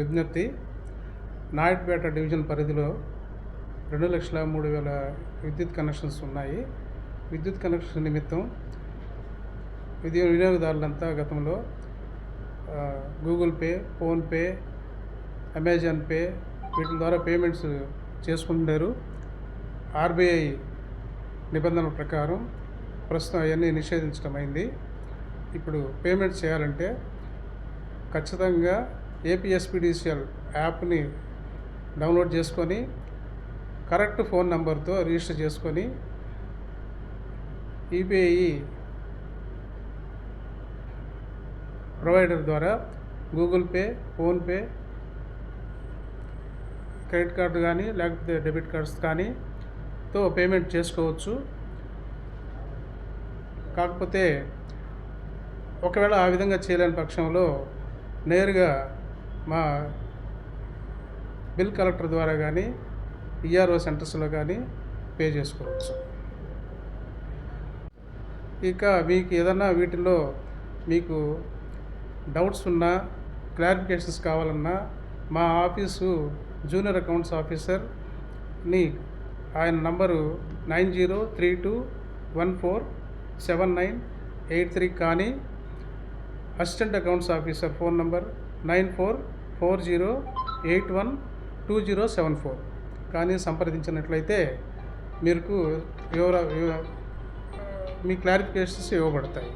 విజ్ఞప్తి. నాయుడుపేట డివిజన్ పరిధిలో రెండు లక్షల మూడు వేల విద్యుత్ కనెక్షన్స్ ఉన్నాయి. విద్యుత్ కనెక్షన్ నిమిత్తం విద్యు వినియోగదారులంతా గతంలో Google Pay PhonePe Amazon Pay వీటి ద్వారా పేమెంట్స్ చేసుకుంటున్నారు ఆర్బీఐ నిబంధనల ప్రకారం ప్రస్తుతం అవన్నీ నిషేధించడం అయింది ఇప్పుడు పేమెంట్ చేయాలంటే ఖచ్చితంగా ఏపీఎస్పిడిసిఎల్ యాప్ని డౌన్లోడ్ చేసుకొని కరెక్ట్ ఫోన్ నెంబర్తో రిజిస్టర్ చేసుకొని ఈపీఐ ప్రొవైడర్ ద్వారా Google Pay PhonePe credit card కానీ లేకపోతే డెబిట్ కార్డ్స్ కానీ తో పేమెంట్ చేసుకోవచ్చు. కాకపోతే ఒకవేళ ఆ విధంగా చేయలేని పక్షంలో నేరుగా మా బిల్ కలెక్టర్ ద్వారా కానీ ఈఆర్ఓ సెంటర్స్లో కానీ పే చేసుకోవచ్చు. ఇక మీకు ఏదన్నా వీటిలో మీకు డౌట్స్ ఉన్నా క్లారిఫికేషన్స్ కావాలన్నా మా ఆఫీసు జూనియర్ అకౌంట్స్ ఆఫీసర్ని ఆయన number nine zero three two one four seven nine eight three కానీ assistant accounts officer phone number nine four four zero eight one two zero seven four. కానీ సంప్రదించినట్లయితే మీకు వివర మీ clarifications ఇవ్వబడతాయి.